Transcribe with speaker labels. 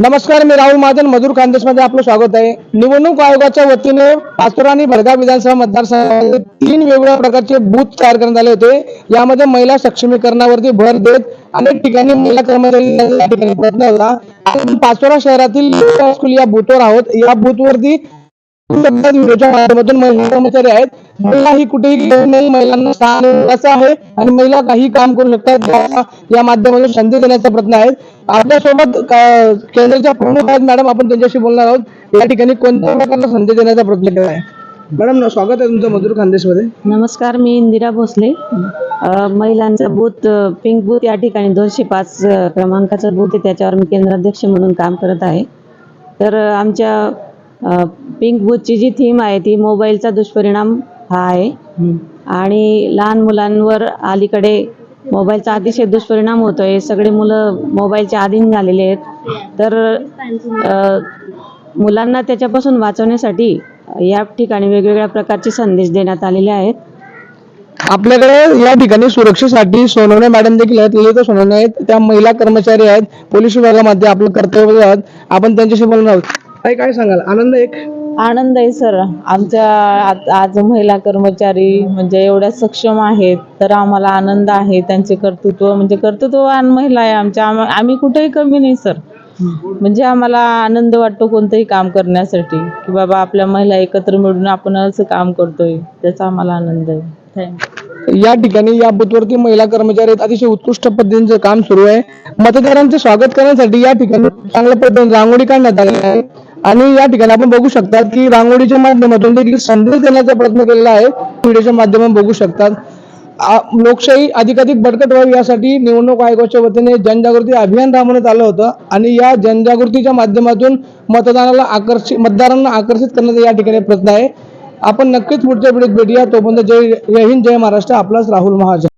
Speaker 1: नमस्कार मी राहुल महाजन मधुर खानदेशमध्ये आपलं स्वागत आहे. निवडणूक आयोगाच्या वतीने पाचोरा आणि भडगाव विधानसभा मतदारसंघामध्ये तीन वेगवेगळ्या प्रकारचे बूथ तयार करण्यात आले होते. यामध्ये महिला सक्षमीकरणावरती भर देत अनेक ठिकाणी महिला कर्मचारी प्रयत्न होता. पाचोरा शहरातील स्कूल या बूथवर आहोत. या बूथवरती माध्यमातून महिला कर्मचारी आहेत. महिला ही कुठेही गेली नाही महिलांना स्थान असं आहे आणि महिला काही काम करू शकतात. या- माध्यमातून संधी देण्याचा प्रयत्न आहे. आपल्यासोबत का- केंद्राच्या प्रमुख आहेत मॅडम आपण त्यांच्याशी बोलणार आहोत. या ठिकाणी कोणत्या प्रकारचा संधी देण्याचा प्रयत्न केला आहे मॅडम स्वागत आहे तुमचं मधुर खानदेशमध्ये.
Speaker 2: नमस्कार मी इंदिरा भोसले. महिलांचा बूथ पिंक बूथ या ठिकाणी दोनशे पाच क्रमांकाचा बूथ आहे. त्याच्यावर मी केंद्राध्यक्ष म्हणून काम करत आहे. तर आमच्या पिंक बूथची जी थीम आहे ती मोबाईलचा दुष्परिणाम हा आहे. आणि लहान मुलांवर अलीकडे मोबाईलचा अतिशय दुष्परिणाम होतोय. सगळे मुलं मोबाईलचे अधीन झालेले आहेत. तर मुलांना त्याच्यापासून वाचवण्यासाठी या ठिकाणी वेगवेगळ्या प्रकारचे संदेश देण्यात आलेले आहेत.
Speaker 1: आपल्याकडे या ठिकाणी सुरक्षेसाठी सोनवणे मॅडम देखील आहेत ललिता सोनवणे आहेत त्या महिला कर्मचारी आहेत पोलीस विभागामध्ये आपलं कर्तव्य बजावत आपण त्यांच्याशी बोलणार आहोत. काय काय सांगाल? आनंद एक?
Speaker 3: आनंद आहे सर. आमच्या आज आज महिला कर्मचारी म्हणजे एवढ्या सक्षम आहेत तर आम्हाला आनंद आहे. त्यांचे कर्तृत्व म्हणजे कर्तृत्ववान महिला आहे आमच्या. आम- आम्ही कुठेही कमी नाही सर. म्हणजे आम्हाला आनंद वाटतो कोणतंही काम करण्यासाठी की बाबा आपल्या महिला एकत्र मिळून आपण असं काम करतोय त्याचा आम्हाला आनंद आहे. थँक्यू
Speaker 1: या ठिकाणी या बूथवरती महिला कर्मचारी आहेत. अतिशय उत्कृष्ट पद्धतीचं काम सुरू आहे. मतदारांचे स्वागत करण्यासाठी या ठिकाणी चांगल्या पद्धतीने रांगोळी काढण्यात आली आहे. आणि या ठिकाणी आपण बघू शकतात की रांगोळीच्या माध्यमातून देखील संदेश देण्याचा प्रयत्न केलेला आहे. व्हिडिओच्या माध्यमातून बघू शकतात. लोकशाही अधिकाधिक बळकट व्हावी यासाठी निवडणूक आयोगाच्या वतीने जनजागृती अभियान राबवण्यात आलं होतं आणि या जनजागृतीच्या माध्यमातून मतदानाला आकर्षित मतदारांना आकर्षित करण्याचा या ठिकाणी प्रयत्न आहे. आपण नक्कीच पुढच्या पिढीत भेटूया. तोपर्यंत जय जय हिंद जय महाराष्ट्र. आपलाच राहुल महाजन.